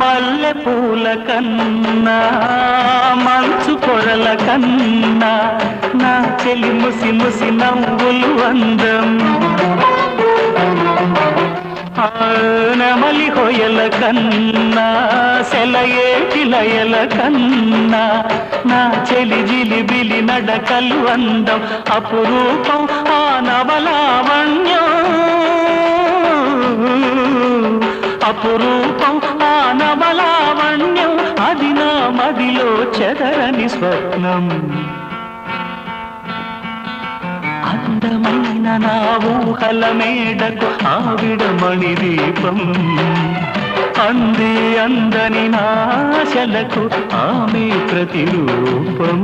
మల్లె పూల కన్నా మంచు పొరల కన్నా నా చెలి ముసి ముసి నవ్వులు అందం. ఆ నెమలి హొయల కన్నా సెలయేటి లయల కన్నా నా చెలి జిలి బిలి నడకలు అందం. అపురూపం ఆ నవలావణ్యం అపురూపం మదిలో చెదరని స్వప్నం. అందమైన నా ఊహల మేడకు ఆవిడమణి దీపం అంది అందని నాశలకు ఆమె ప్రతిరూపం.